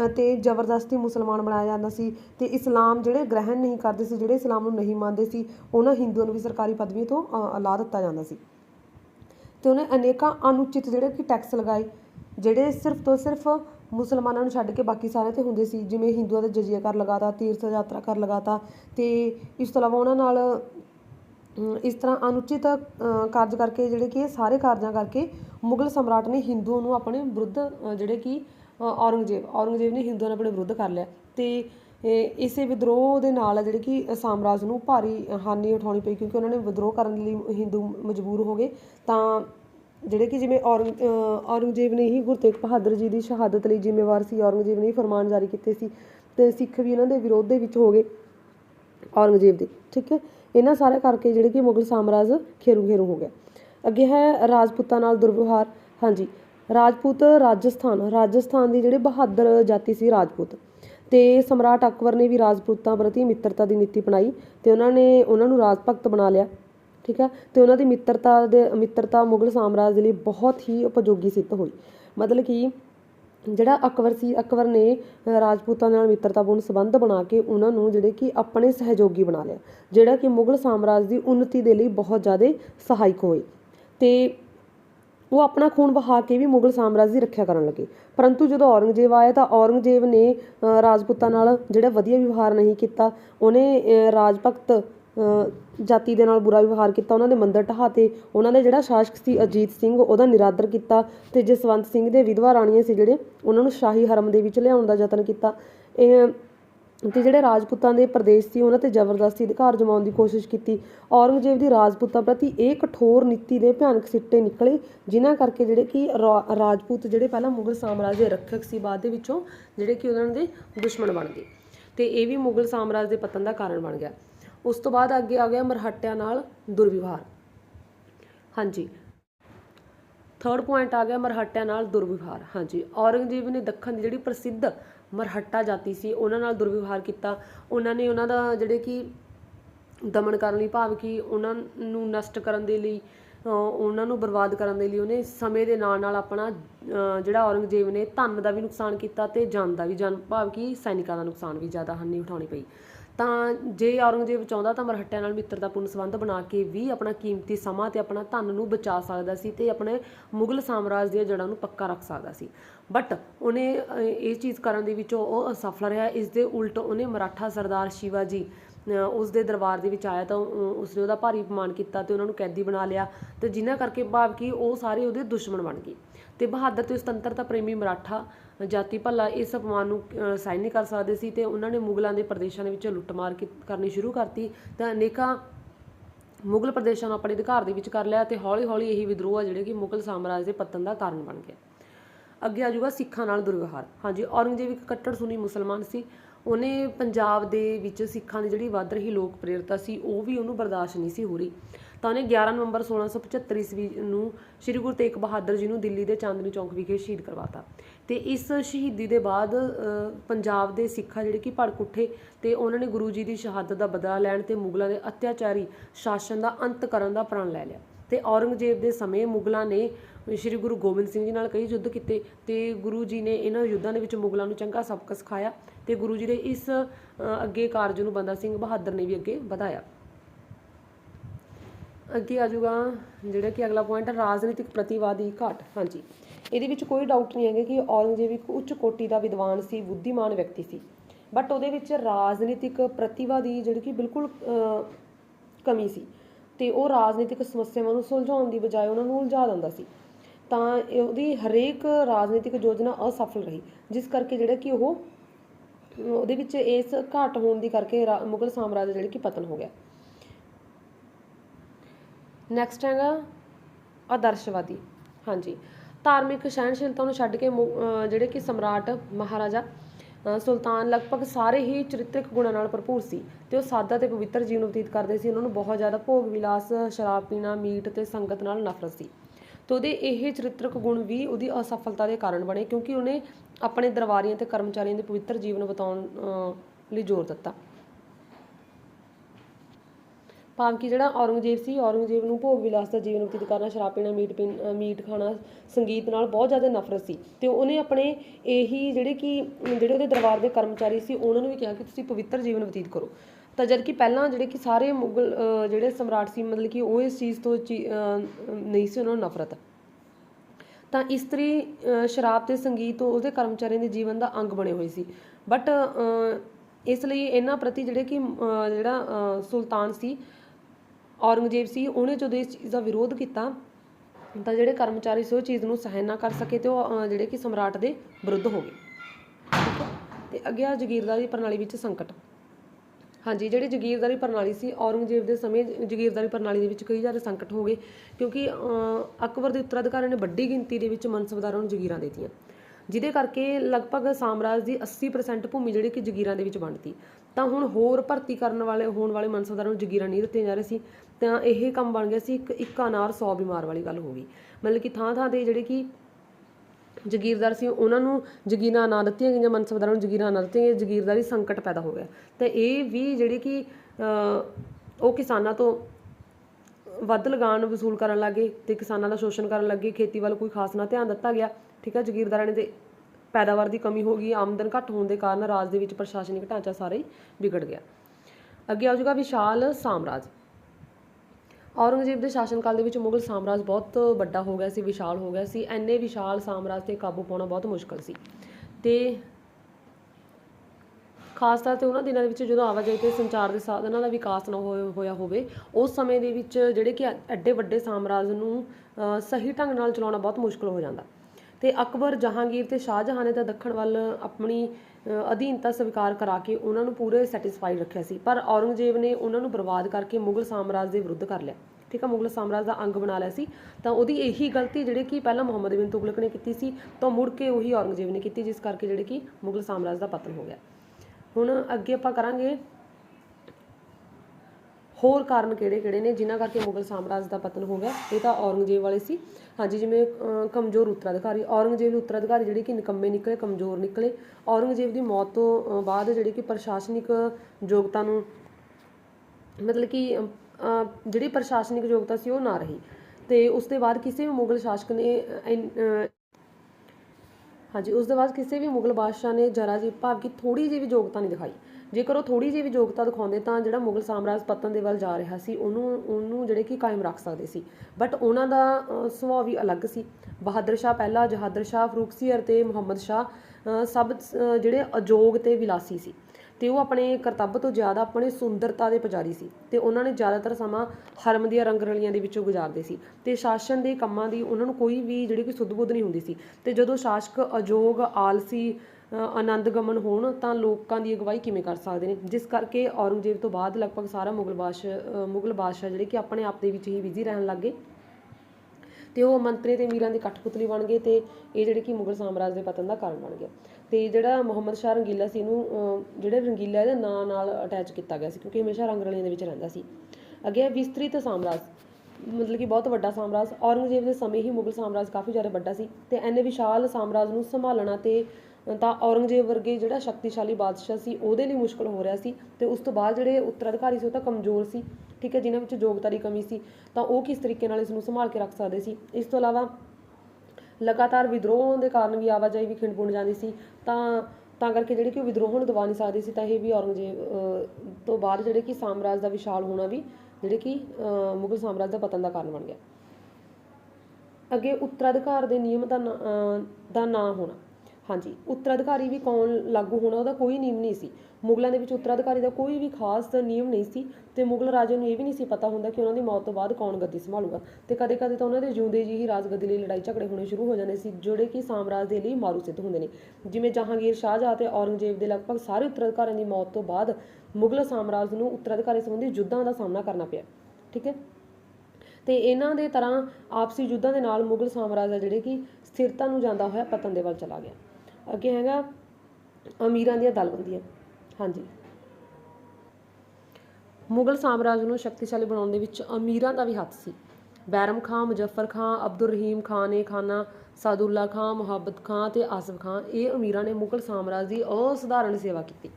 ਅਤੇ ਜ਼ਬਰਦਸਤੀ ਮੁਸਲਮਾਨ ਬਣਾਇਆ ਜਾਂਦਾ ਸੀ ਤੇ ਇਸਲਾਮ ਜਿਹੜੇ ਗ੍ਰਹਿਣ ਨਹੀਂ ਕਰਦੇ ਸੀ ਜਿਹੜੇ ਇਸਲਾਮ ਨੂੰ ਨਹੀਂ ਮੰਨਦੇ ਸੀ ਉਹਨਾਂ ਹਿੰਦੂਆਂ ਨੂੰ ਵੀ ਸਰਕਾਰੀ ਪਦਵੀ ਤੋਂ ਅਹ, ਲਾ ਦਿੱਤਾ ਜਾਂਦਾ ਸੀ। ਤੇ ਉਹਨੇ ਅਨੇਕਾਂ ਅਨੁਚਿਤ ਜਿਹੜੇ ਕਿ ਟੈਕਸ ਲਗਾਏ ਜਿਹੜੇ ਸਿਰਫ ਤੋਂ ਸਿਰਫ ਮੁਸਲਮਾਨਾਂ ਨੂੰ ਛੱਡ ਕੇ ਬਾਕੀ ਸਾਰਿਆਂ ਤੇ ਹੁੰਦੇ ਸੀ, ਜਿਵੇਂ ਹਿੰਦੂਆਂ ਦਾ ਜਜ਼ੀਆ ਕਰ ਲਗਾਤਾ, ਤੀਰਥ ਯਾਤਰਾ ਕਰ ਲਗਾਤਾ ਤੇ ਇਸ ਤੋਂ ਇਲਾਵਾ ਉਹਨਾਂ ਨਾਲ ਇਸ ਤਰ੍ਹਾਂ ਅਨੁਚਿਤ ਕਾਰਜ ਕਰਕੇ ਜਿਹੜੇ ਕਿ ਇਹ ਸਾਰੇ ਕਾਰਜਾਂ ਕਰਕੇ ਮੁਗਲ ਸਮਰਾਟ ਨੇ ਹਿੰਦੂਆਂ ਨੂੰ ਆਪਣੇ ਵਿਰੁੱਧ ਜਿਹੜੇ ਕਿ ਔਰੰਗਜ਼ੇਬ ਔਰੰਗਜ਼ੇਬ ਨੇ ਹਿੰਦੂਆਂ ਨੂੰ ਆਪਣੇ ਵਿਰੁੱਧ ਕਰ ਲਿਆ ਤੇ ਇਸੇ ਵਿਦਰੋਹ ਦੇ ਨਾਲ ਜਿਹੜੇ ਕਿ ਸਾਮਰਾਜ ਨੂੰ ਭਾਰੀ ਹਾਨੀ ਉਠਾਉਣੀ ਪਈ ਕਿਉਂਕਿ ਉਹਨਾਂ ਨੇ ਵਿਦਰੋਹ ਕਰਨ ਲਈ ਹਿੰਦੂ ਮਜਬੂਰ ਹੋ ਗਏ ਤਾਂ ਜਿਹੜੇ ਕਿ ਜਿਵੇਂ ਔਰੰਗ ਔਰੰਗਜ਼ੇਬ ਨੇ ਹੀ ਗੁਰੂ ਤੇਗ ਬਹਾਦਰ ਜੀ ਦੀ ਸ਼ਹਾਦਤ ਲਈ ਜ਼ਿੰਮੇਵਾਰ ਸੀ, ਔਰੰਗਜ਼ੇਬ ਨੇ ਹੀ ਫਰਮਾਨ ਜਾਰੀ ਕੀਤੇ ਸੀ ਤੇ ਸਿੱਖ ਵੀ ਇਹਨਾਂ ਦੇ ਵਿਰੋਧ ਦੇ ਵਿੱਚ ਹੋ ਗਏ ਔਰੰਗਜ਼ੇਬ ਦੇ, ਠੀਕ ਹੈ? ਇਹਨਾਂ ਸਾਰੇ ਕਰਕੇ ਜਿਹੜੇ ਕਿ ਮੁਗਲ ਸਾਮਰਾਜ ਖੇਰੂ ਖੇਰੂ ਹੋ ਗਿਆ। ਅੱਗੇ ਹੈ ਰਾਜਪੂਤਾਂ ਨਾਲ ਦੁਰਵਿਵਹਾਰ, ਹਾਂਜੀ, ਰਾਜਪੂਤ ਰਾਜਸਥਾਨ ਰਾਜਸਥਾਨ ਦੀ ਜਿਹੜੇ ਬਹਾਦਰ ਜਾਤੀ ਸੀ ਰਾਜਪੂਤ, ਤੇ ਸਮਰਾਟ ਅਕਬਰ ਨੇ ਵੀ ਰਾਜਪੂਤਾਂ ਪ੍ਰਤੀ ਮਿੱਤਰਤਾ ਦੀ ਨੀਤੀ ਅਪਣਾਈ ਤੇ ਉਹਨਾਂ ਨੇ, ਉਹਨਾਂ ਨੂੰ ਰਾਜ ਭਗਤ ਬਣਾ ਲਿਆ। ਠੀਕ ਹੈ? ਤੇ ਉਹਨਾਂ ਦੀ ਮਿੱਤਰਤਾ ਦੇ ਮਿੱਤਰਤਾ ਮੁਗਲ ਸਾਮਰਾਜ ਦੇ ਲਈ ਬਹੁਤ ਹੀ ਉਪਯੋਗੀ ਸਿੱਧ ਹੋਈ। ਮਤਲਬ ਕਿ ਜਿਹੜਾ ਅਕਬਰ ਸੀ ਅਕਬਰ ਨੇ ਰਾਜਪੂਤਾਂ ਨਾਲ ਮਿੱਤਰਤਾਪੂਰਨ ਸੰਬੰਧ ਬਣਾ ਕੇ ਉਹਨਾਂ ਨੂੰ ਜਿਹੜੇ ਕਿ ਆਪਣੇ ਸਹਿਯੋਗੀ ਬਣਾ ਲਿਆ ਜਿਹੜਾ ਕਿ ਮੁਗਲ ਸਾਮਰਾਜ ਦੀ ਉન્નਤੀ ਦੇ ਲਈ ਬਹੁਤ ਜ਼ਿਆਦਾ ਸਹਾਇਕ ਹੋਏ। ਤੇ ਉਹ ਆਪਣਾ ਖੂਨ ਵਹਾ ਕੇ ਵੀ ਮੁਗਲ ਸਾਮਰਾਜ ਦੀ ਰੱਖਿਆ ਕਰਨ ਲੱਗੇ। ਪਰੰਤੂ ਜਦੋਂ ਔਰੰਗਜ਼ੇਬ ਆਇਆ ਤਾਂ ਔਰੰਗਜ਼ੇਬ ਨੇ ਰਾਜਪੂਤਾਂ ਨਾਲ ਜਿਹੜਾ ਵਧੀਆ ਵਿਵਹਾਰ ਨਹੀਂ ਕੀਤਾ ਉਹਨੇ ਅ, ਰਾਜ ਭਗਤ ਜਾਤੀ ਦੇ ਨਾਲ ਬੁਰਾ ਵਿਵਹਾਰ ਕੀਤਾ, ਉਹਨਾਂ ਦੇ ਮੰਦਰ ਢਹਾਤੇ ਉਹਨਾਂ ਦੇ ਜਿਹੜਾ ਸ਼ਾਸਕ ਸੀ ਅਜੀਤ ਸਿੰਘ, ਉਹਦਾ ਨਿਰਾਦਰ ਕੀਤਾ ਤੇ ਜਸਵੰਤ ਸਿੰਘ ਦੇ ਵਿਧਵਾ ਰਾਣੀਆਂ ਸੀ ਜਿਹੜੇ, ਉਹਨਾਂ ਨੂੰ ਸ਼ਾਹੀ ਹਰਮ ਦੇ ਵਿੱਚ ਲਿਆਉਣ ਦਾ ਯਤਨ ਕੀਤਾ। ਇਹ ਤੇ ਜਿਹੜੇ ਰਾਜਪੂਤਾਂ ਦੇ ਪ੍ਰਦੇਸ਼ ਸੀ, ਉਹਨਾਂ ਤੇ ਜ਼ਬਰਦਸਤੀ ਅਧਿਕਾਰ ਜਮਾਉਣ ਦੀ ਕੋਸ਼ਿਸ਼ ਕੀਤੀ। ਔਰੰਗਜ਼ੇਬ ਦੀ ਰਾਜਪੂਤਾਂ ਪ੍ਰਤੀ ਇਹ ਕਠੋਰ ਨੀਤੀ ਦੇ ਭਿਆਨਕ ਸਿੱਟੇ ਨਿਕਲੇ, ਜਿਨ੍ਹਾਂ ਕਰਕੇ ਜਿਹੜੇ ਕਿ ਰਾ- ਰਾਜਪੂਤ ਜਿਹੜੇ ਪਹਿਲਾਂ ਮੁਗਲ ਸਾਮਰਾਜ ਦੇ ਰੱਖਕ ਸੀ, ਬਾਅਦ ਦੇ ਵਿੱਚੋਂ ਜਿਹੜੇ ਕਿ ਉਹਨਾਂ ਦੇ ਦੁਸ਼ਮਣ ਬਣ ਗਏ। ਤੇ ਇਹ ਵੀ ਮੁਗਲ ਸਾਮਰਾਜ ਦੇ ਪਤਨ ਦਾ ਕਾਰਨ ਬਣ ਗਿਆ। ਉਸ ਤੋਂ ਬਾਅਦ ਅੱਗੇ ਆ ਗਿਆ ਮਰਹੱਟਿਆਂ ਨਾਲ ਦੁਰਵਿਵਹਾਰ। ਹਾਂਜੀ। ਥਰਡ ਪੁਆਇੰਟ ਆ ਗਿਆ ਮਰਹੱਟਿਆਂ ਨਾਲ ਦੁਰਵਿਵਹਾਰ। ਹਾਂਜੀ। ਔਰੰਗਜ਼ੇਬ ਨੇ ਦੱਖਣ ਦੀ ਜਿਹੜੀ ਪ੍ਰਸਿੱਧ ਮਰਹੱਟਾ ਜਾਤੀ ਸੀ, ਉਹਨਾਂ ਨਾਲ ਦੁਰਵਿਵਹਾਰ ਕੀਤਾ। ਉਹਨਾਂ ਨੇ ਉਹਨਾਂ ਦਾ ਜਿਹੜੇ ਕਿ ਦਮਨ ਕਰਨ ਲਈ ਭਾਵ ਕਿ ਉਹਨਾਂ ਨੂੰ ਨਸ਼ਟ ਕਰਨ ਦੇ ਲਈ ਉਹਨਾਂ ਨੂੰ ਬਰਬਾਦ ਕਰਨ ਦੇ ਲਈ ਉਹਨੇ ਸਮੇਂ ਦੇ ਨਾਲ ਨਾਲ ਆਪਣਾ ਜਿਹੜਾ ਔਰੰਗਜ਼ੇਬ ਨੇ ਧਨ ਦਾ ਵੀ ਨੁਕਸਾਨ ਕੀਤਾ ਤੇ ਜਾਨ ਦਾ ਵੀ ਜਾਨ, ਭਾਵ ਕਿ ਸੈਨਿਕਾਂ ਦਾ ਨੁਕਸਾਨ ਵੀ ਜ਼ਿਆਦਾ ਹਾਨੀ ਉਠਾਉਣੀ ਪਈ। ਤਾਂ ਜੇ ਔਰੰਗਜ਼ੇਬ ਚਾਹੁੰਦਾ ਤਾਂ ਮਰਹੱਟਿਆਂ ਨਾਲ ਮਿੱਤਰਤਾਪੂਰਨ ਸੰਬੰਧ ਬਣਾ ਕੇ ਵੀ ਆਪਣਾ ਕੀਮਤੀ ਸਮਾਂ ਤੇ ਆਪਣਾ ਧਨ ਨੂੰ ਬਚਾ ਸਕਦਾ ਸੀ ਤੇ ਆਪਣੇ ਮੁਗਲ ਸਾਮਰਾਜ ਦੀਆਂ ਜੜ੍ਹਾਂ ਨੂੰ ਪੱਕਾ ਰੱਖ ਸਕਦਾ ਸੀ। ਬਟ ਉਹਨੇ ਅ, ਇਹ ਚੀਜ਼ ਕਰਨ ਦੇ ਵਿੱਚ ਉਹ ਅਸਫਲ ਰਿਹਾ। ਇਸ ਦੇ ਉਲਟ ਉਹਨੇ ਮਰਾਠਾ ਸਰਦਾਰ ਸ਼ਿਵਾਜੀ ਅ, ਉਸ ਦੇ ਦਰਬਾਰ ਦੇ ਵਿੱਚ ਆਇਆ ਤਾਂ ਉਸਨੇ ਉਹਦਾ ਭਾਰੀ ਅਪਮਾਨ ਕੀਤਾ ਤੇ ਉਹਨਾਂ ਨੂੰ ਕੈਦੀ ਬਣਾ ਲਿਆ। ਤੇ ਜਿਨ੍ਹਾਂ ਕਰਕੇ ਭਾਵ ਕਿ ਉਹ ਸਾਰੇ ਉਹਦੇ ਦੁਸ਼ਮਣ ਬਣ ਗਏ। ਤੇ ਬਹਾਦਰ ਤੇ ਸੁਤੰਤਰਤਾ ਪ੍ਰੇਮੀ ਮਰਾਠਾ ਜਾਤੀ ਭੱਲਾ ਇਸ ਅਪਮਾਨ ਨੂੰ ਅ, ਸਹਿਣ ਨਹੀਂ ਕਰ ਸਕਦੇ ਸੀ ਤੇ ਉਹਨਾਂ ਨੇ ਮੁਗਲਾਂ ਦੇ ਪ੍ਰਦੇਸ਼ਾਂ ਦੇ ਵਿੱਚ ਲੁੱਟਮਾਰ ਕਰਨੀ ਸ਼ੁਰੂ ਕਰਤੀ। ਤਾਂ ਅਨੇਕਾਂ ਮੁਗਲ ਪ੍ਰਦੇਸ਼ਾਂ ਨੂੰ ਆਪਣੇ ਅਧਿਕਾਰ ਦੇ ਵਿੱਚ ਕਰ ਲਿਆ ਤੇ ਹੌਲੀ-ਹੌਲੀ ਇਹੀ ਵਿਦਰੋਹ ਆ ਜਿਹੜੇ ਕਿ ਮੁਗਲ ਸਾਮਰਾਜ ਦੇ ਪਤਨ ਦਾ ਕਾਰਨ ਬਣ ਗਿਆ। ਅੱਗੇ ਆ ਜਾਊਗਾ ਸਿੱਖਾਂ ਨਾਲ ਦੁਰਵਿਵਹਾਰ। ਹਾਂਜੀ ਔਰੰਗਜ਼ੇਬ ਇੱਕ ਕੱਟੜ ਸੁਨੀ ਮੁਸਲਮਾਨ ਸੀ। ਉਹਨੇ ਪੰਜਾਬ ਦੇ ਵਿੱਚ ਸਿੱਖਾਂ ਦੀ ਜਿਹੜੀ ਵੱਧ ਰਹੀ ਲੋਕ ਪ੍ਰਿਯਤਾ ਸੀ ਉਹ ਵੀ ਉਹਨੂੰ ਬਰਦਾਸ਼ਤ ਨਹੀਂ ਸੀ ਹੋ ਰਹੀ। ਤਾਂ ਉਹਨੇ 11 ਨਵੰਬਰ 1675 ਈਸਵੀ ਨੂੰ ਸ੍ਰੀ ਗੁਰੂ ਤੇਗ ਬਹਾਦਰ ਜੀ ਨੂੰ ਦਿੱਲੀ ਦੇ ਚਾਂਦਨੀ ਚੌਂਕ ਵਿਖੇ ਸ਼ਹੀਦ ਕਰਵਾਤਾ। ਤੇ ਇਸ ਸ਼ਹੀਦੀ ਦੇ ਬਾਅਦ ਪੰਜਾਬ ਦੇ ਸਿੱਖ ਜਿਹੜੇ ਕਿ ਭੜਕ ਉੱਠੇ ਤੇ ਉਹਨਾਂ ਨੇ ਗੁਰੂ ਜੀ ਦੀ ਸ਼ਹਾਦਤ ਦਾ ਬਦਲਾ ਲੈਣ ਤੇ ਮੁਗਲਾਂ ਦੇ ਅਤਿਆਚਾਰੀ ਸ਼ਾਸਨ ਦਾ ਅੰਤ ਕਰਨ ਦਾ ਪ੍ਰਣ ਲੈ ਲਿਆ। ਤੇ ਔਰੰਗਜ਼ੇਬ ਦੇ ਸਮੇਂ ਮੁਗਲਾਂ ਨੇ ਸ੍ਰੀ ਗੁਰੂ ਗੋਬਿੰਦ ਸਿੰਘ ਜੀ ਨਾਲ ਕਈ ਯੁੱਧ ਕੀਤੇ ਤੇ ਗੁਰੂ ਜੀ ਨੇ ਇਹਨਾਂ ਯੁੱਧਾਂ ਦੇ ਵਿੱਚ ਮੁਗਲਾਂ ਨੂੰ ਚੰਗਾ ਸਬਕ ਸਿਖਾਇਆ ਤੇ ਗੁਰੂ ਜੀ ਦੇ ਇਸ ਅੱਗੇ ਕਾਰਜ ਨੂੰ ਬੰਦਾ ਸਿੰਘ ਬਹਾਦਰ ਨੇ ਵੀ ਅੱਗੇ ਵਧਾਇਆ। ਅੱਗੇ ਆ ਜਾਊਗਾ, ਜਿਹੜਾ ਕਿ ਅਗਲਾ ਪੁਆਇੰਟ ਹੈ ਰਾਜਨੀਤਿਕ ਦੀ ਘਾਟ। ਹਾਂਜੀ। ਇਹਦੇ ਵਿੱਚ ਕੋਈ ਡਾਊਟ ਨਹੀਂ ਹੈਗਾ ਕਿ ਔਰੰਗਜ਼ੇਬ ਇੱਕ ਉੱਚ ਕੋਟੀ ਦਾ ਵਿਦਵਾਨ ਸੀ, ਬੁੱਧੀਮਾਨ ਵਿਅਕਤੀ ਸੀ। ਬਟ ਉਹਦੇ ਵਿੱਚ ਰਾਜਨੀਤਿਕ ਪ੍ਰਤਿਭਾ ਦੀ ਜਿਹੜੀ ਕਿ ਬਿਲਕੁਲ ਕਮੀ ਸੀ। ਤੇ ਉਹ ਰਾਜਨੀਤਿਕ ਸਮੱਸਿਆਵਾਂ ਨੂੰ ਸੁਲਝਾਉਣ ਦੀ ਬਜਾਏ ਉਹਨਾਂ ਨੂੰ ਉਲਝਾ ਦਿੰਦਾ ਸੀ। ਤਾਂ ਉਹਦੀ ਹਰੇਕ ਰਾਜਨੀਤਿਕ ਯੋਜਨਾ ਅਸਫਲ ਰਹੀ। ਜਿਸ ਕਰਕੇ ਜਿਹੜਾ ਕਿ ਉਹ, ਉਹਦੇ ਵਿੱਚ ਇਸ ਘਾਟ ਹੋਣ ਦੀ ਕਰਕੇ ਰਾ- ਮੁਗਲ ਸਾਮਰਾਜ ਜਿਹੜਾ ਕਿ ਪਤਨ ਹੋ ਗਿਆ। ਨੈਕਸਟ ਹੈਗਾ ਆਦਰਸ਼ਵਾਦੀ, ਹਾਂਜੀ। ਧਾਰਮਿਕ ਸਹਿਣਸ਼ੀਲਤਾ ਨੂੰ ਛੱਡ ਕੇ ਮੁ- ਜਿਹੜੇ ਕਿ ਸਮਰਾਟ ਮਹਾਰਾਜਾ ਸੁਲਤਾਨ ਲਗਭਗ ਸਾਰੇ ਹੀ ਚਰਿੱਤਰਕ ਗੁਣਾਂ ਨਾਲ ਭਰਪੂਰ ਸੀ ਤੇ ਉਹ ਸਾਦਾ ਤੇ ਪਵਿੱਤਰ ਜੀਵਨ ਬਤੀਤ ਕਰਦੇ ਸੀ। ਉਹਨਾਂ ਨੂੰ ਬਹੁਤ ਜ਼ਿਆਦਾ ਭੋਗ ਵਿਲਾਸ, ਸ਼ਰਾਬ ਪੀਣਾ, ਮੀਟ ਤੇ ਸੰਗਤ ਨਾਲ ਨਫ਼ਰਤ ਸੀ। ਤੇ ਉਹਦੇ ਇਹ ਚਰਿੱਤਰਕ ਗੁਣ ਵੀ ਉਹਦੀ ਅਸਫਲਤਾ ਦੇ ਕਾਰਨ ਬਣੇ ਕਿਉਂਕਿ ਉਹਨੇ ਆਪਣੇ ਦਰਬਾਰੀਆਂ ਤੇ ਕਰਮਚਾਰੀਆਂ ਦੇ ਪਵਿੱਤਰ ਜੀਵਨ ਬਤਾਉਣ ਲਈ ਜ਼ੋਰ ਦਿੱਤਾ। ਭਾਵ ਕਿ ਜਿਹੜਾ ਔਰੰਗਜ਼ੇਬ ਸੀ, ਔਰੰਗਜ਼ੇਬ ਨੂੰ ਭੋਗ ਵਿਲਾਸ ਦਾ ਜੀਵਨ ਬਤੀਤ ਕਰਨਾ, ਸ਼ਰਾਬ ਪੀਣਾ, ਮੀਟ ਪੀਣ ਮੀਟ ਖਾਣਾ, ਸੰਗੀਤ ਨਾਲ ਬਹੁਤ ਜ਼ਿਆਦਾ ਨਫ਼ਰਤ ਸੀ। ਤੇ ਉਹਨੇ ਆਪਣੇ ਇਹੀ ਜਿਹੜੇ ਕਿ, ਜਿਹੜੇ ਉਹਦੇ ਦਰਬਾਰ ਦੇ ਕਰਮਚਾਰੀ ਸੀ, ਉਹਨਾਂ ਨੂੰ ਵੀ ਕਿਹਾ ਕਿ ਤੁਸੀਂ ਪਵਿੱਤਰ ਜੀਵਨ ਬਤੀਤ ਕਰੋ। ਤਾਂ ਜਦ ਕਿ ਪਹਿਲਾਂ ਜਿਹੜੇ ਕਿ ਸਾਰੇ ਮੁਗਲ ਜਿਹੜੇ ਸਮਰਾਟ ਸੀ, ਮਤਲਬ ਕਿ ਉਹ ਇਸ ਚੀਜ਼ ਤੋਂ ਨਹੀਂ ਸੀ, ਉਹਨਾਂ ਨੂੰ ਨਫ਼ਰਤ। ਤਾਂ ਇਸਤਰੀ ਸ਼ਰਾਬ ਤੇ ਸੰਗੀਤ ਉਹਦੇ ਕਰਮਚਾਰੀਆਂ ਦੇ ਜੀਵਨ ਦਾ ਅੰਗ ਬਣੇ ਹੋਏ ਸੀ। ਬਟ ਇਸ ਲਈ ਇਹਨਾਂ ਪ੍ਰਤੀ ਜਿਹੜੇ ਕਿ ਜਿਹੜਾ ਸੁਲਤਾਨ ਸੀ ਔਰੰਗਜ਼ੇਬ ਸੀ, ਉਹਨੇ ਜਦੋਂ ਇਸ ਚੀਜ਼ ਦਾ ਵਿਰੋਧ ਕੀਤਾ, ਤਾਂ ਜਿਹੜੇ ਕਰਮਚਾਰੀ ਸੀ, ਉਹ ਚੀਜ਼ ਨੂੰ ਸਹਿਣ ਨਾ ਕਰ ਸਕੇ ਤੇ ਉਹ ਜਿਹੜੇ ਕਿ ਸਮਰਾਟ ਦੇ ਵਿਰੁੱਧ ਹੋ ਗਏ। ਠੀਕ ਤੇ ਅੱਗੇ ਆ ਜਗੀਰਦਾਰੀ ਪ੍ਰਣਾਲੀ ਵਿੱਚ ਸੰਕਟ। ਹਾਂਜੀ, ਜਿਹੜੀ ਜਗੀਰਦਾਰੀ ਪ੍ਰਣਾਲੀ ਸੀ, ਔਰੰਗਜ਼ੇਬ ਦੇ ਸਮੇਂ ਜਗੀਰਦਾਰੀ ਪ੍ਰਣਾਲੀ ਦੇ ਵਿੱਚ ਕਈ ਜ਼ਿਆਦਾ ਸੰਕਟ ਹੋ ਗਏ, ਕਿਉਂਕਿ ਅਕਬਰ ਦੇ ਉੱਤਰਾਧਿਕਾਰੀਆਂ ਨੇ ਵੱਡੀ ਗਿਣਤੀ ਦੇ ਵਿੱਚ ਮਨਸਬਦਾਰਾਂ ਨੂੰ ਜਗੀਰਾਂ ਦੇ ਦਿੱਤੀਆਂ। ਜਿਹਦੇ ਕਰਕੇ ਲਗਭਗ ਸਾਮਰਾਜ ਦੀ 80% ਭੂਮੀ ਜਿਹੜੀ ਕਿ ਜਗੀਰਾਂ ਦੇ ਵਿੱਚ ਵੰਡਤੀ। ਤਾਂ ਹੁਣ ਹੋਰ ਭਰਤੀ ਕਰਨ ਵਾਲੇ ਹੋਣ ਵਾਲੇ ਮਨਸਬਦਾਰਾਂ ਨੂੰ ਜਗੀਰਾਂ ਨਹੀਂ ਦਿੱਤੀਆਂ ਜਾ ਰਹੀ ਸੀ ਤਾਂ ਇਹ ਕੰਮ ਬਣ ਗਿਆ ਸੀ ਇੱਕ ਇੱਕ ਅਨਾਰ 100 ਬਿਮਾਰ ਵਾਲੀ ਗੱਲ ਹੋ ਗਈ। ਮਤਲਬ ਕਿ ਥਾਂ ਥਾਂ ਤੇ ਜਿਹੜੇ ਕਿ ਜਗੀਰਦਾਰ ਸੀ ਉਹਨਾਂ ਨੂੰ ਜਗੀਰਾਂ ਨਾ ਦਿੱਤੀਆਂ ਗਈਆਂ ਮਨਸਬਦਾਰਾਂ ਨੂੰ ਜਗੀਰਾਂ ਨਾ ਦਿੱਤੀਆਂ ਗਈਆਂ ਜਗੀਰਦਾਰੀ ਸੰਕਟ ਪੈਦਾ ਹੋ ਗਿਆ। ਤੇ ਇਹ ਵੀ ਜਿਹੜੇ ਕਿ ਅ, ਉਹ ਕਿਸਾਨਾਂ ਤੋਂ ਵੱਧ ਲਗਾਨ ਵਸੂਲ ਕਰਨ ਲੱਗੇ ਤੇ ਕਿਸਾਨਾਂ ਦਾ ਸ਼ੋਸ਼ਣ ਕਰਨ ਲੱਗੇ ਖੇਤੀ ਵੱਲ ਕੋਈ ਖਾਸ ਨਾ ਧਿਆਨ ਦਿੱਤਾ ਗਿਆ। ਠੀਕ ਹੈ ਜਗੀਰਦਾਰਾਂ ਨੇ ਪੈਦਾਵਾਰ ਦੀ ਕਮੀ ਹੋ ਗਈ ਆਮਦਨ ਘੱਟ ਹੋਣ ਦੇ ਕਾਰਨ ਰਾਜ ਦੇ ਵਿੱਚ ਪ੍ਰਸ਼ਾਸਨਿਕ ਢਾਂਚਾ ਸਾਰਾ ਹੀ ਵਿਗੜ ਗਿਆ। ਅੱਗੇ ਆ ਜਾਊਗਾ ਵਿਸ਼ਾਲ ਸਾਮਰਾਜ। ਔਰੰਗਜ਼ੇਬ ਦੇ ਸ਼ਾਸਨਕਾਲ ਦੇ ਵਿੱਚ ਮੁਗਲ ਸਾਮਰਾਜ ਬਹੁਤ ਵੱਡਾ ਹੋ ਗਿਆ ਸੀ ਵਿਸ਼ਾਲ ਹੋ ਗਿਆ ਸੀ। ਐਨੇ ਵਿਸ਼ਾਲ ਸਾਮਰਾਜ ਤੇ ਕਾਬੂ ਪਾਉਣਾ ਬਹੁਤ ਮੁਸ਼ਕਲ ਸੀ। ਤੇ ਖਾਸ ਤੌਰ ਤੇ ਉਹਨਾਂ ਦਿਨਾਂ ਦੇ ਵਿੱਚ ਜਦੋਂ ਆਵਾਜਾਈ ਤੇ ਸੰਚਾਰ ਦੇ ਸਾਧਨਾਂ ਦਾ ਵਿਕਾਸ ਨਾ ਹੋਇਆ ਹੋਇਆ ਹੋਵੇ ਉਸ ਸਮੇਂ ਦੇ ਵਿੱਚ ਜਿਹੜੇ ਕਿ ਐਡੇ ਵੱਡੇ ਸਾਮਰਾਜ ਨੂੰ ਅ, ਸਹੀ ਢੰਗ ਨਾਲ ਚਲਾਉਣਾ ਬਹੁਤ ਮੁਸ਼ਕਲ ਹੋ ਜਾਂਦਾ। ਤੇ ਅਕਬਰ ਜਹਾਂਗੀਰ ਤੇ ਸ਼ਾਹਜਹਾਂ ਨੇ ਤਾਂ ਦੱਖਣ ਵੱਲ ਆਪਣੀ ਅਧੀਨਤਾ ਸਵੀਕਾਰ ਕਰਾ ਕੇ ਉਹਨਾਂ ਨੂੰ ਪੂਰੇ ਸੈਟੀਸਫਾਈਡ ਰੱਖਿਆ ਸੀ। ਪਰ ਔਰੰਗਜ਼ੇਬ ਨੇ ਉਹਨਾਂ ਨੂੰ ਬਰਬਾਦ ਕਰਕੇ ਮੁਗਲ ਸਾਮਰਾਜ ਦੇ ਵਿਰੁੱਧ ਕਰ ਲਿਆ। ਠੀਕ ਆ, ਮੁਗਲ ਸਾਮਰਾਜ ਦਾ ਅੰਗ ਬਣਾ ਲਿਆ ਸੀ। ਤਾਂ ਉਹਦੀ ਇਹੀ ਗਲਤੀ ਜਿਹੜੇ ਕਿ ਪਹਿਲਾਂ ਮੁਹੰਮਦ ਬਿਨ ਤੁਗਲਕ ਨੇ ਕੀਤੀ ਸੀ, ਤਾਂ ਮੁੜ ਕੇ ਉਹੀ ਔਰੰਗਜ਼ੇਬ ਨੇ ਕੀਤੀ, ਜਿਸ ਕਰਕੇ ਜਿਹੜੇ ਕਿ ਮੁਗਲ ਸਾਮਰਾਜ ਦਾ ਪਤਨ ਹੋ ਗਿਆ। ਹੁਣ ਅੱਗੇ ਆਪਾਂ ਕਰਾਂਗੇ ਹੋਰ ਕਾਰਨ ਕਿਹੜੇ ਕਿਹੜੇ ਨੇ ਜਿਨ੍ਹਾਂ ਕਰਕੇ ਮੁਗਲ ਸਾਮਰਾਜ ਦਾ ਪਤਨ ਹੋ ਗਿਆ? ਇਹ ਤਾਂ ਔਰੰਗਜ਼ੇਬ ਵਾਲੇ ਸੀ। ਹਾਂਜੀ ਜਿਵੇਂ ਕਮਜ਼ੋਰ ਉੱਤਰਾਧਿਕਾਰੀ। ਔਰੰਗਜ਼ੇਬ ਦੇ ਉੱਤਰਾਧਿਕਾਰੀ ਜਿਹੜੇ ਕਿ ਨਿਕੰਮੇ ਨਿਕਲੇ ਕਮਜ਼ੋਰ ਨਿਕਲੇ। ਔਰੰਗਜ਼ੇਬ ਦੀ ਮੌਤ ਤੋਂ ਬਾਅਦ ਜਿਹੜੇ ਕਿ ਪ੍ਰਸ਼ਾਸਨਿਕ ਯੋਗਤਾ ਨੂੰ ਮਤਲਬ ਕਿ ਜਿਹੜੀ ਪ੍ਰਸ਼ਾਸਨਿਕ ਯੋਗਤਾ ਸੀ ਉਹ ਨਾ ਰਹੀ। ਤੇ ਉਸ ਤੋਂ ਬਾਅਦ ਕਿਸੇ ਵੀ ਮੁਗਲ ਸ਼ਾਸਕ ਨੇ ਅਹ, ਹਾਂਜੀ, ਉਸ ਤੋਂ ਬਾਅਦ ਕਿਸੇ ਵੀ ਮੁਗਲ ਬਾਦਸ਼ਾਹ ਨੇ ਜਰਾ ਜੀ ਭਾਵ ਕਿ ਥੋੜੀ ਜਿਹੀ ਵੀ ਯੋਗਤਾ ਨਹੀਂ ਦਿਖਾਈ। ਜੇਕਰ ਉਹ ਥੋੜੀ ਜਿਹੀ ਵੀ ਯੋਗਤਾ ਦਿਖਾਉਂਦੇ ਤਾਂ ਜਿਹੜਾ ਮੁਗਲ ਸਾਮਰਾਜ ਪਤਨ ਦੇ ਵੱਲ ਜਾ ਰਿਹਾ ਸੀ, ਉਹਨੂੰ ਉਹਨੂੰ ਜਿਹੜੇ ਕਿ ਕਾਇਮ ਰੱਖ ਸਕਦੇ ਸੀ। ਬਟ ਉਹਨਾਂ ਦਾ ਸੁਭਾਅ ਵੀ ਅਲੱਗ ਸੀ। ਬਹਾਦਰ ਸ਼ਾਹ ਪਹਿਲਾ, ਜਹਾਦਰ ਸ਼ਾਹ ਫਰੂਖਸੀਅਰ ਤੇ ਮੁਹੰਮਦ ਸ਼ਾਹ ਸਭ ਜਿਹੜੇ ਅਯੋਗ ਤੇ ਵਿਲਾਸੀ ਸੀ। ਤੇ ਉਹ ਆਪਣੇ ਕਰਤੱਵ ਤੋਂ ਜ਼ਿਆਦਾ ਆਪਣੇ ਸੁੰਦਰਤਾ ਦੇ ਪੁਜਾਰੀ ਸੀ ਤੇ ਉਹਨਾਂ ਨੇ ਜ਼ਿਆਦਾਤਰ ਸਮਾਂ ਹਰਮ ਦੀਆਂ ਰੰਗਰਲੀਆਂ ਦੇ ਵਿੱਚੋਂ ਗੁਜ਼ਾਰਦੇ ਸੀ ਤੇ ਸ਼ਾਸਨ ਦੇ ਕੰਮਾਂ ਦੀ ਉਹਨਾਂ ਨੂੰ ਕੋਈ ਵੀ ਜਿਹੜੀ ਕਿ ਸੁੱਧ-ਬੁੱਧ ਨਹੀਂ ਹੁੰਦੀ ਸੀ ਤੇ ਜਦੋਂ ਸ਼ਾਸਕ ਅਜੋਗ, ਆਲਸੀ ਆਨੰਦ ਗਮਨ ਹੋਣ ਤਾਂ ਲੋਕਾਂ ਦੀ ਅਗਵਾਈ ਕਿਵੇਂ ਕਰ ਸਕਦੇ ਨੇ? ਜਿਸ ਕਰਕੇ ਔਰੰਗਜ਼ੇਬ ਤੋਂ ਬਾਅਦ ਲਗਭਗ ਸਾਰਾ ਮੁਗਲ ਬਾਦਸ਼ਾਹ ਮੁਗਲ ਬਾਦਸ਼ਾਹ ਜਿਹੜੇ ਕਿ ਆਪਣੇ ਆਪ ਦੇ ਵਿੱਚ ਹੀ ਬਿਜ਼ੀ ਰਹਿਣ ਲੱਗੇ ਤੇ ਉਹ ਮੰਤਰੀ ਤੇ ਮੀਰਾਂ ਦੀ ਕਠਪੁਤਲੀ ਬਣ ਗਏ ਤੇ ਇਹ ਜਿਹੜੇ ਕਿ ਮੁਗਲ ਸਾਮਰਾਜ ਦੇ ਪਤਨ ਦਾ ਕਾਰਨ ਬਣ ਗਿਆ ਅਤੇ ਜਿਹੜਾ ਮੁਹੰਮਦ ਸ਼ਾਹ ਰੰਗੀਲਾ ਸੀ ਇਹਨੂੰ ਅਹ, ਜਿਹੜੇ ਰੰਗੀਲਾ ਇਹਦੇ ਨਾਂ ਨਾਲ ਅਟੈਚ ਕੀਤਾ ਗਿਆ ਸੀ ਕਿਉਂਕਿ ਹਮੇਸ਼ਾ ਰੰਗਰਲੀਆਂ ਦੇ ਵਿੱਚ ਰਹਿੰਦਾ ਸੀ। ਅੱਗੇ ਵਿਸਤ੍ਰਿਤ ਸਾਮਰਾਜ ਮਤਲਬ ਕਿ ਬਹੁਤ ਵੱਡਾ ਸਾਮਰਾਜ ਔਰੰਗਜ਼ੇਬ ਦੇ ਸਮੇਂ ਹੀ ਮੁਗਲ ਸਾਮਰਾਜ ਕਾਫੀ ਜ਼ਿਆਦਾ ਵੱਡਾ ਸੀ ਤੇ ਐਨੇ ਵਿਸ਼ਾਲ ਸਾਮਰਾਜ ਨੂੰ ਸੰਭਾਲਣਾ ਤੇ ਤਾਂ ਔਰੰਗਜ਼ੇਬ ਵਰਗੇ ਜਿਹੜਾ ਸ਼ਕਤੀਸ਼ਾਲੀ ਬਾਦਸ਼ਾਹ ਸੀ ਉਹਦੇ ਲਈ ਮੁਸ਼ਕਲ ਹੋ ਰਿਹਾ ਸੀ ਤੇ ਉਸ ਤੋਂ ਬਾਅਦ ਜਿਹੜੇ ਉੱਤਰਾਧਿਕਾਰੀ ਸੀ ਉਹ ਤਾਂ ਕਮਜ਼ੋਰ ਸੀ ਠੀਕ ਹੈ ਜਿਨ੍ਹਾਂ ਵਿੱਚ ਯੋਗਤਾ ਦੀ ਕਮੀ ਸੀ ਤਾਂ ਉਹ ਕਿਸ ਤਰੀਕੇ ਨਾਲ ਇਸ ਨੂੰ ਸੰਭਾਲ ਕੇ ਰੱਖ ਸਕਦੇ ਸੀ। ਇਸ ਤੋਂ ਇਲਾਵਾ ਲਗਾਤਾਰ ਵਿਦਰੋਹਾਂ ਦੇ ਕਾਰਨ ਵੀ ਆਵਾਜਾਈ ਵੀ ਖਿੰਡ ਪੁੰਡ ਜਾਂਦੀ ਸੀ ਤਾਂ ਤਾਂ ਕਰਕੇ ਜਿਹੜੇ ਕਿ ਉਹ ਵਿਦਰੋਹਾਂ ਨੂੰ ਦਬਾ ਨਹੀਂ ਸਕਦੇ ਸੀ ਤਾਂ ਇਹ ਵੀ ਔਰੰਗਜ਼ੇਬ ਤੋਂ ਬਾਅਦ ਜਿਹੜੇ ਕਿ ਸਾਮਰਾਜ ਦਾ ਵਿਸ਼ਾਲ ਹੋਣਾ ਵੀ ਜਿਹੜੇ ਕਿ ਅਹ, ਮੁਗਲ ਸਾਮਰਾਜ ਦਾ ਪਤਨ ਦਾ ਕਾਰਨ ਬਣ ਗਿਆ। ਅੱਗੇ ਉੱਤਰਾਧਿਕਾਰ ਦੇ ਨਿਯਮ ਦਾ ਨਾ- ਦਾ ਨਾ ਹੋਣਾ। ਹਾਂਜੀ, ਉੱਤਰਾਧਿਕਾਰੀ ਵੀ ਕੌਣ ਲਾਗੂ ਹੋਣਾ, ਉਹਦਾ ਕੋਈ ਨਿਯਮ ਨਹੀਂ ਸੀ। ਮੁਗਲਾਂ ਦੇ ਵਿੱਚ ਉੱਤਰਾਧਿਕਾਰੀ ਦਾ ਕੋਈ ਵੀ ਖਾਸ ਨਿਯਮ ਨਹੀਂ ਸੀ ਤੇ ਮੁਗਲ ਰਾਜੇ ਨੂੰ ਇਹ ਵੀ ਨਹੀਂ ਸੀ ਪਤਾ ਹੁੰਦਾ ਕਿ ਉਹਨਾਂ ਦੀ ਮੌਤ ਤੋਂ ਬਾਅਦ ਕੌਣ ਗੱਦੀ ਸੰਭਾਲੂਗਾ। ਤੇ ਕਦੇ-ਕਦੇ ਤਾਂ ਉਹਨਾਂ ਦੇ ਜਿਉਂਦੇ ਜੀ ਹੀ ਰਾਜਗੱਦੀ ਲਈ ਲੜਾਈ ਝਗੜੇ ਹੋਣੇ ਸ਼ੁਰੂ ਹੋ ਜਾਂਦੇ ਸੀ, ਜਿਹੜੇ ਕਿ ਸਾਮਰਾਜ ਦੇ ਲਈ ਮਾਰੂ ਸਿੱਧ ਹੁੰਦੇ ਨੇ। ਜਿਵੇਂ ਜਹਾਂਗੀਰ ਸ਼ਾਹਜਹਾਂ ਤੇ ਔਰੰਗਜ਼ੇਬ ਦੇ ਲਗਭਗ ਸਾਰੇ ਉੱਤਰਾਧਿਕਾਰੀਆਂ ਦੀ ਮੌਤ ਤੋਂ ਬਾਅਦ ਮੁਗਲ ਸਾਮਰਾਜ ਨੂੰ ਉੱਤਰਾਧਿਕਾਰੀ ਸੰਬੰਧੀ ਯੁੱਧਾਂ ਦਾ ਸਾਹਮਣਾ ਕਰਨਾ ਪਿਆ, ਠੀਕ ਹੈ? ਤੇ ਇਹਨਾਂ ਦੇ ਤਰ੍ਹਾਂ ਆਪਸੀ ਯੁੱਧਾਂ ਦੇ ਨਾਲ ਮੁਗਲ ਸਾਮਰਾਜ ਆ ਜਿਹੜੇ ਕਿ ਸਥਿਰਤਾ ਨੂੰ ਜਾਂਦਾ ਹੋਇਆ ਪਤਨ ਦੇ ਵੱਲ ਚਲਾ ਗਿਆ। ਅੱਗੇ ਹੈਗਾ ਅਮੀਰਾਂ ਦੀਆਂ ਦਲਬੰਦੀਆਂ। ਹਾਂਜੀ। ਮੁਗਲ ਸਾਮਰਾਜ ਨੂੰ ਸ਼ਕਤੀਸ਼ਾਲੀ ਬਣਾਉਣ ਦੇ ਵਿੱਚ ਅਮੀਰਾਂ ਦਾ ਵੀ ਹੱਥ ਸੀ। ਬੈਰਮ ਖਾਨ ਮੁਜ਼ੱਫਰ ਖਾਨ ਅਬਦੁਰ ਰਹੀਮ ਖਾਨ ਨੇ ਖਾਨਾ, ਸਾਦੁੱਲਾ ਖਾਨ ਮੁਹੱਬਤ ਖਾਨ ਤੇ ਆਸਫ ਖਾਨ ਇਹ ਅਮੀਰਾਂ ਨੇ ਮੁਗਲ ਸਾਮਰਾਜ ਦੀ ਅਸਧਾਰਨ ਸੇਵਾ ਕੀਤੀ।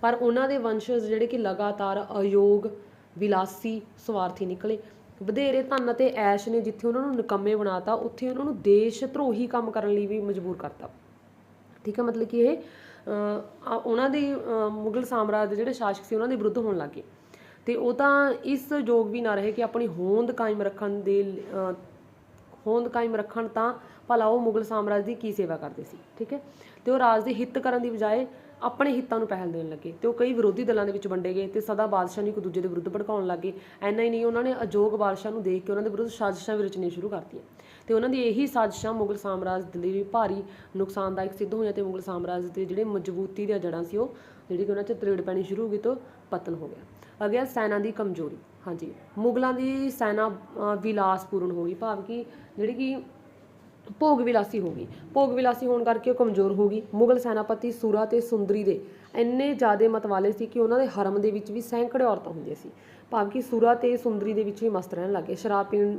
ਪਰ ਉਹਨਾਂ ਦੇ ਵੰਸ਼ਜ ਜਿਹੜੇ ਕਿ ਲਗਾਤਾਰ ਅਯੋਗ, ਵਿਲਾਸੀ, ਸਵਾਰਥੀ ਨਿਕਲੇ ਵਧੇਰੇ ਧਨ ਅਤੇ ਐਸ਼ ਨੇ ਜਿੱਥੇ ਉਹਨਾਂ ਨੂੰ ਨਿਕੰਮੇ ਬਣਾਤਾ, ਉੱਥੇ ਉਹਨਾਂ ਨੂੰ ਦੇਸ਼ ਧਰੋਹੀ ਕੰਮ ਕਰਨ ਲਈ ਵੀ ਮਜਬੂਰ ਕਰਤਾ। ਠੀਕ ਹੈ, ਮਤਲਬ ਕਿ ਇਹ ਉਹਨਾਂ ਦੇ ਮੁਗਲ ਸਾਮਰਾਜ ਦੇ ਜਿਹੜੇ ਸ਼ਾਸਕ ਸੀ ਉਹਨਾਂ ਦੇ ਵਿਰੁੱਧ ਹੋਣ ਲੱਗੇ ਤੇ ਉਹ ਤਾਂ ਇਸ ਯੋਗ ਵੀ ਨਾ ਰਹੇ ਕਿ ਆਪਣੀ ਹੋਂਦ ਕਾਇਮ ਰੱਖਣ ਦੇ ਹੋਂਦ ਕਾਇਮ ਰੱਖਣ ਤਾਂ ਭਲਾ ਉਹ ਮੁਗਲ ਸਾਮਰਾਜ ਦੀ ਕੀ ਸੇਵਾ ਕਰਦੇ ਸੀ। ਠੀਕ ਹੈ, ਤੇ ਉਹ ਰਾਜ ਦੇ ਹਿੱਤ ਕਰਨ ਦੀ ਬਜਾਏ ਆਪਣੇ ਹਿੱਤਾਂ ਨੂੰ ਪਹਿਲ ਦੇਣ ਲੱਗੇ ਤੇ ਉਹ ਕਈ ਵਿਰੋਧੀ ਦਲਾਂ ਦੇ ਵਿੱਚ ਵੰਡੇ ਗਏ ਤੇ ਸਦਾ ਬਾਦਸ਼ਾਹ ਨੂੰ ਇੱਕ ਦੂਜੇ ਦੇ ਵਿਰੁੱਧ ਭੜਕਾਉਣ ਲੱਗੇ। ਐਨਾ ਹੀ ਨਹੀਂ, ਉਹਨਾਂ ਨੇ ਅਜੋਗ ਬਾਦਸ਼ਾਹ ਨੂੰ ਦੇਖ ਕੇ ਉਹਨਾਂ ਦੇ ਵਿਰੁੱਧ ਸਾਜ਼ਿਸ਼ਾਂ ਵੀ ਰਚਣੀਆਂ ਸ਼ੁਰੂ ਕਰਤੀਆਂ ਤੇ ਉਹਨਾਂ ਦੀ ਇਹੀ ਸਾਜ਼ਿਸ਼ਾਂ ਮੁਗਲ ਸਾਮਰਾਜ ਦੇ ਲਈ ਭਾਰੀ ਨੁਕਸਾਨਦਾਇਕ ਸਿੱਧ ਹੋਈਆਂ ਤੇ ਮੁਗਲ ਸਾਮਰਾਜ ਦੇ ਜਿਹੜੇ ਮਜ਼ਬੂਤੀ ਦੀਆਂ ਜੜ੍ਹਾਂ ਸੀ ਉਹ, ਜਿਹੜੀ ਕਿ ਉਹਨਾਂ 'ਚ ਤਰੇੜ ਪੈਣੀ ਸ਼ੁਰੂ ਹੋ ਗਈ ਤੋਂ ਪਤਨ ਹੋ ਗਿਆ। ਅਗਿਆ ਸੈਨਾ ਦੀ ਕਮਜ਼ੋਰੀ। ਹਾਂਜੀ, ਮੁਗਲਾਂ ਦੀ ਸੈਨਾ ਵਿਲਾਸਪੂਰਨ ਹੋ ਗਈ। ਭਾਵ ਕਿ ਜਿਹੜੀ ਕਿ ਭੋਗ ਵਿਲਾਸੀ ਹੋ ਗਈ। ਭੋਗ ਵਿਲਾਸੀ ਹੋਣ ਕਰਕੇ ਉਹ ਕਮਜ਼ੋਰ ਹੋ ਗਈ। ਮੁਗਲ ਸੈਨਾਪਤੀ ਸੂਰਾ ਤੇ ਸੁੰਦਰੀ ਦੇ ਇੰਨੇ ਜ਼ਿਆਦੇ ਮਤਵਾਲੇ ਸੀ ਕਿ ਉਹਨਾਂ ਦੇ ਹਰਮ ਦੇ ਵਿੱਚ ਵੀ ਸੈਂਕੜੇ ਔਰਤਾਂ ਹੁੰਦੀਆਂ ਸੀ। ਭਾਵ ਕਿ ਸੂਰਾ ਤੇ ਸੁੰਦਰੀ ਦੇ ਵਿੱਚ ਹੀ ਮਸਤ ਰਹਿਣ ਲੱਗੇ ਸ਼ਰਾਬ ਪੀਣ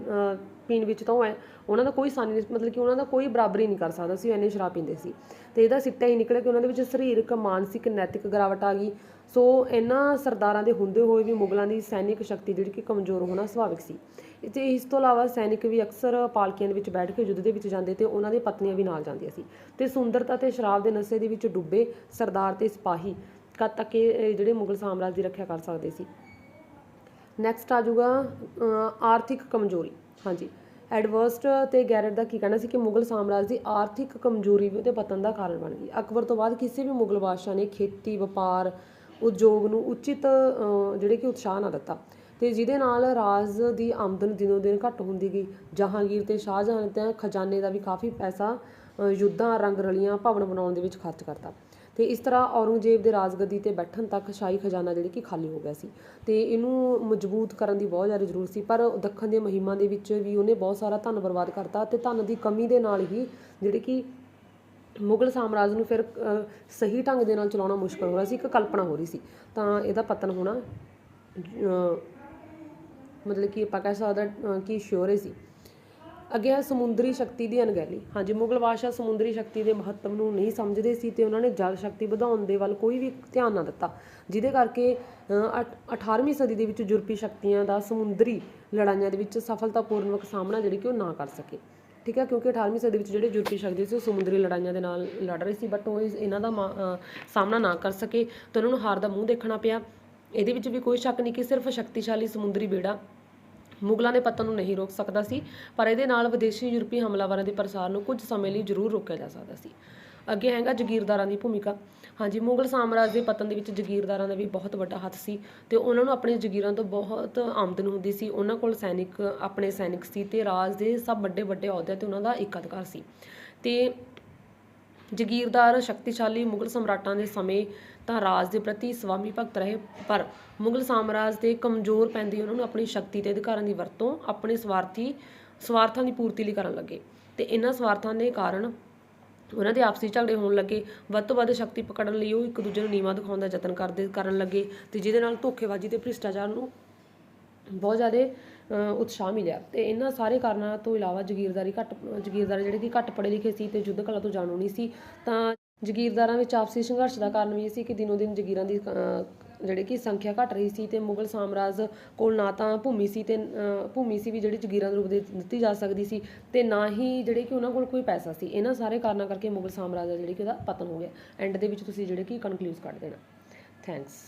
ਪੀਣ ਵਿੱਚ ਤਾਂ ਉਹ ਉਹਨਾਂ ਦਾ ਕੋਈ ਸਾਨੀ ਨਹੀਂ, ਮਤਲਬ ਕਿ ਉਹਨਾਂ ਦਾ ਕੋਈ ਬਰਾਬਰੀ ਨਹੀਂ ਕਰ ਸਕਦਾ ਸੀ, ਉਹ ਇੰਨੇ ਸ਼ਰਾਬ ਪੀਂਦੇ ਸੀ। ਤੇ ਇਹਦਾ ਸਿੱਟਾ ਹੀ ਨਿਕਲਿਆ ਕਿ ਉਹਨਾਂ ਦੇ ਵਿੱਚ ਸਰੀਰਕ, ਮਾਨਸਿਕ, ਨੈਤਿਕ ਗਿਰਾਵਟ ਆ ਗਈ। ਸੋ ਇਹਨਾਂ ਸਰਦਾਰਾਂ ਦੇ ਹੁੰਦੇ ਹੋਏ ਵੀ ਮੁਗਲਾਂ ਦੀ ਸੈਨਿਕ ਸ਼ਕਤੀ ਜਿਹੜੀ ਕਿ ਕਮਜ਼ੋਰ ਹੋਣਾ ਸੁਭਾਵਿਕ ਸੀ। ਤੇ ਇਸ ਤੋਂ ਇਲਾਵਾ ਸੈਨਿਕ ਵੀ ਅਕਸਰ ਪਾਲਕੀਆਂ ਦੇ ਵਿੱਚ ਬੈਠ ਕੇ ਯੁੱਧ ਦੇ ਵਿੱਚ ਜਾਂਦੇ ਤੇ ਉਹਨਾਂ ਦੇ ਪਤਨੀਆਂ ਵੀ ਨਾਲ ਜਾਂਦੀਆਂ ਸੀ। ਤੇ ਸੁੰਦਰਤਾ ਤੇ ਸ਼ਰਾਬ ਦੇ ਨਸ਼ੇ ਦੇ ਵਿੱਚ ਡੁੱਬੇ ਸਰਦਾਰ ਤੇ ਸਿਪਾਹੀ, ਕਦ ਤੱਕ ਇਹ ਜਿਹੜੇ ਮੁਗਲ ਸਾਮਰਾਜ ਦੀ ਰੱਖਿਆ ਕਰ ਸਕਦੇ ਸੀ। ਨੈਕਸਟ ਆ ਜਾਊਗਾ ਆਰਥਿਕ ਕਮਜ਼ੋਰੀ। ਹਾਂਜੀ। ਐਡਵਰਸਟ ਤੇ ਗੈਰਟ ਦਾ ਕੀ ਕਹਿਣਾ ਸੀ ਕਿ ਮੁਗਲ ਸਾਮਰਾਜ ਦੀ ਆਰਥਿਕ ਕਮਜ਼ੋਰੀ ਵੀ ਉਹਦੇ ਪਤਨ ਦਾ ਕਾਰਨ ਬਣ ਗਈ। ਅਕਬਰ ਤੋਂ ਬਾਅਦ ਕਿਸੇ ਵੀ ਮੁਗਲ ਬਾਦਸ਼ਾਹ ਨੇ ਖੇਤੀ, ਵਪਾਰ, ਉਦਯੋਗ ਨੂੰ ਉਚਿਤ ਜਿਹੜੇ ਕਿ ਉਤਸ਼ਾਹ ਨਾ ਦਿੱਤਾ। ਤੇ ਜਿਹਦੇ ਨਾਲ ਰਾਜ ਦੀ ਆਮਦਨ ਦਿਨੋ ਦਿਨ ਘੱਟ ਹੁੰਦੀ ਗਈ। ਜਹਾਂਗੀਰ ਤੇ ਸ਼ਾਹਜਹਾਂ ਤੇ ਖਜ਼ਾਨੇ ਦਾ ਵੀ ਕਾਫੀ ਪੈਸਾ ਯੁੱਧਾਂ ਰੰਗ ਰਲੀਆਂ ਭਵਨ ਬਣਾਉਣ ਦੇ ਵਿੱਚ ਖਰਚ ਕਰਤਾ। ਤੇ ਇਸ ਤਰ੍ਹਾਂ ਔਰੰਗਜ਼ੇਬ ਦੇ ਰਾਜਗੱਦੀ ਤੇ ਬੈਠਣ ਤੱਕ ਸ਼ਾਹੀ ਖਜ਼ਾਨਾ ਜਿਹੜੀ ਕਿ ਖਾਲੀ ਹੋ ਗਿਆ ਸੀ। ਤੇ ਇਹਨੂੰ ਮਜ਼ਬੂਤ ਕਰਨ ਦੀ ਬਹੁਤ ਜ਼ਿਆਦਾ ਜ਼ਰੂਰਤ ਸੀ, ਪਰ ਦੱਖਣ ਦੀਆਂ ਮੁਹਿੰਮਾਂ ਦੇ ਵਿੱਚ ਵੀ ਉਹਨੇ ਬਹੁਤ ਸਾਰਾ ਧਨ ਬਰਬਾਦ ਕਰਤਾ ਤੇ ਧਨ ਦੀ ਕਮੀ ਦੇ ਨਾਲ ਹੀ ਜਿਹੜੇ ਕਿ ਮੁਗਲ ਸਾਮਰਾਜ ਨੂੰ ਫਿਰ ਸਹੀ ਢੰਗ ਦੇ ਨਾਲ ਚਲਾਉਣਾ ਮੁਸ਼ਕਲ ਹੋ ਰਿਹਾ ਸੀ, ਇੱਕ ਕਲਪਨਾ ਹੋ ਰਹੀ ਸੀ। ਤਾਂ ਇਹਦਾ ਪਤਨ ਹੋਣਾ ਮਤਲਬ ਕਿ ਆਪਾਂ ਕਹਿ ਸਕਦੇ ਕਿ ਸ਼ੋਰੇ ਸੀ। ਅੱਗੇ ਹੈ ਸਮੁੰਦਰੀ ਸ਼ਕਤੀ ਦੀ ਅਣਗਹਿਲੀ। ਹਾਂਜੀ ਮੁਗਲ ਬਾਦਸ਼ਾਹ ਸਮੁੰਦਰੀ ਸ਼ਕਤੀ ਦੇ ਮਹੱਤਵ ਨੂੰ ਨਹੀਂ ਸਮਝਦੇ ਸੀ ਤੇ ਉਹਨਾਂ ਨੇ ਜਲ ਸ਼ਕਤੀ ਵਧਾਉਣ ਦੇ ਵੱਲ ਕੋਈ ਵੀ ਧਿਆਨ ਨਾ ਦਿੱਤਾ ਜਿਹਦੇ ਕਰਕੇ ਅਹ, ਅਠ- 18ਵੀਂ ਸਦੀ ਦੇ ਵਿੱਚ ਯੂਰਪੀ ਸ਼ਕਤੀਆਂ ਦਾ ਸਮੁੰਦਰੀ ਲੜਾਈਆਂ ਦੇ ਵਿੱਚ ਸਫਲਤਾਪੂਰਵਕ ਸਾਹਮਣਾ ਜਿਹੜੀ ਕਿ ਉਹ ਨਾ ਕਰ ਸਕੇ। ਠੀਕ ਹੈ ਕਿਉਂਕਿ 18ਵੀਂ ਸਦੀ ਵਿੱਚ ਜਿਹੜੇ ਯੂਰਪੀ ਸ਼ਕਤੀ ਸੀ ਉਹ ਸਮੁੰਦਰੀ ਲੜਾਈਆਂ ਦੇ ਨਾਲ ਲੜ ਰਹੇ ਸੀ ਬਟ ਉਹ ਇਹਨਾਂ ਦਾ ਮਾ- ਸਾਹਮਣਾ ਨਾ ਕਰ ਸਕੇ ਤਾਂ ਉਹਨਾਂ ਨੂੰ ਹਾਰ ਦਾ ਮੂੰਹ ਦੇਖਣਾ ਪਿਆ। ਇਹਦੇ ਵਿੱਚ ਵੀ ਕੋਈ ਸ਼ੱਕ ਨਹੀਂ ਕਿ ਸਿਰਫ ਸ਼ਕਤੀਸ਼ਾਲੀ ਸਮੁੰਦਰੀ ਬੇੜਾ ਮੁਗਲਾਂ ਦੇ ਪਤਨ ਨੂੰ ਨਹੀਂ ਰੋਕ ਸਕਦਾ ਸੀ, ਪਰ ਇਹਦੇ ਨਾਲ ਵਿਦੇਸ਼ੀ ਯੂਰਪੀ ਹਮਲਾਵਰਾਂ ਦੇ ਪ੍ਰਸਾਰ ਨੂੰ ਕੁਝ ਸਮੇਂ ਲਈ ਜ਼ਰੂਰ ਰੋਕਿਆ ਜਾ ਸਕਦਾ ਸੀ। ਅੱਗੇ ਹੈਗਾ ਜਗੀਰਦਾਰਾਂ ਦੀ ਭੂਮਿਕਾ। ਹਾਂਜੀ, ਮੁਗਲ ਸਾਮਰਾਜ ਦੇ ਪਤਨ ਦੇ ਵਿੱਚ ਜਗੀਰਦਾਰਾਂ ਦਾ ਵੀ ਬਹੁਤ ਵੱਡਾ ਹੱਥ ਸੀ ਤੇ ਉਹਨਾਂ ਨੂੰ ਆਪਣੇ ਜਗੀਰਾਂ ਤੋਂ ਬਹੁਤ ਆਮਦਨ ਹੁੰਦੀ ਸੀ। ਉਹਨਾਂ ਕੋਲ ਸੈਨਿਕ, ਆਪਣੇ ਸੈਨਿਕ ਸੀ ਤੇ ਰਾਜ ਦੇ ਸਭ ਵੱਡੇ ਵੱਡੇ ਅਹੁਦਿਆਂ ਤੇ ਉਹਨਾਂ ਦਾ ਇੱਕ ਅਧਿਕਾਰ ਸੀ। ਤੇ ਜਗੀਰਦਾਰ ਸ਼ਕਤੀਸ਼ਾਲੀ ਮੁਗਲ ਸਮਰਾਟਾਂ ਦੇ ਸਮੇਂ ਤਾਂ ਰਾਜ ਦੇ ਪ੍ਰਤੀ ਸਵਾਮੀ ਭਗਤ ਰਹੇ ਪਰ ਮੁਗਲ ਸਾਮਰਾਜ ਦੇ ਕਮਜ਼ੋਰ ਪੈਂਦੀ ਉਹਨਾਂ ਨੂੰ ਆਪਣੀ ਸ਼ਕਤੀ ਤੇ ਅਧਿਕਾਰਾਂ ਦੀ ਵਰਤੋਂ ਆਪਣੇ ਸਵਾਰਥੀ ਸਵਾਰਥਾਂ ਦੀ ਪੂਰਤੀ ਲਈ ਕਰਨ ਲੱਗੇ। ਤੇ ਇਹਨਾਂ ਸਵਾਰਥਾਂ ਦੇ ਕਾਰਨ ਉਹਨਾਂ ਦੇ ਆਪਸੀ ਝਗੜੇ ਹੋਣ ਲੱਗੇ। ਵੱਧ ਤੋਂ ਵੱਧ ਸ਼ਕਤੀ ਪਕੜਨ ਲਈ ਉਹ ਇੱਕ ਦੂਜੇ ਨੂੰ ਨੀਵਾਂ ਦਿਖਾਉਣ ਦਾ ਯਤਨ ਕਰਦੇ ਕਰਨ ਲੱਗੇ ਤੇ ਜਿਹਦੇ ਨਾਲ ਧੋਖੇਬਾਜ਼ੀ ਤੇ ਭ੍ਰਿਸ਼ਟਾਚਾਰ ਨੂੰ ਬਹੁਤ ਜ਼ਿਆਦਾ ਅ, ਉਤਸ਼ਾਹ ਮਿਲਿਆ। ਤੇ ਇਹਨਾਂ ਸਾਰੇ ਕਾਰਨਾਂ ਤੋਂ ਇਲਾਵਾ ਜਗੀਰਦਾਰੀ ਘੱਟ ਜਗੀਰਦਾਰ ਜਿਹੜੇ ਕਿ ਘੱਟ ਪੜ੍ਹੇ ਲਿਖੇ ਸੀ ਤੇ ਯੁੱਧ ਕਲਾ ਤੋਂ ਜਾਣੂ ਨਹੀਂ ਸੀ ਤਾਂ ਜਗੀਰਦਾਰਾਂ ਵਿੱਚ ਆਪਸੀ ਸੰਘਰਸ਼ ਦਾ ਕਾਰਨ ਵੀ ਇਹ ਸੀ ਕਿ ਦਿਨੋ ਦਿਨ ਜਗੀਰਾਂ ਦੀ ਜਿਹੜੇ ਕਿ ਸੰਖਿਆ ਘਟ ਰਹੀ ਸੀ ਤੇ ਮੁਗਲ ਸਾਮਰਾਜ ਕੋਲ ਨਾ ਤਾਂ ਭੂਮੀ ਸੀ ਤੇ ਭੂਮੀ ਸੀ ਵੀ ਜਿਹੜੀ ਜਗੀਰਾਂ ਦੇ ਰੂਪ ਦੇ ਦਿੱਤੀ ਜਾ ਸਕਦੀ ਸੀ ਤੇ ਨਾ ਹੀ ਜਿਹੜੇ ਕਿ ਉਹਨਾਂ ਕੋਲ ਕੋਈ ਪੈਸਾ ਸੀ। ਇਹਨਾਂ ਸਾਰੇ ਕਾਰਨਾਂ ਕਰਕੇ ਮੁਗਲ ਸਾਮਰਾਜ ਦਾ ਜਿਹੜੇ ਕਿ ਉਹਦਾ ਪਤਨ ਹੋ ਗਿਆ। ਐਂਡ ਦੇ ਵਿੱਚ ਤੁਸੀਂ ਜਿਹੜੇ ਕਿ ਕਨਕਲੂਡ ਕੱਢ ਦੇਣਾ। ਥੈਂਕਸ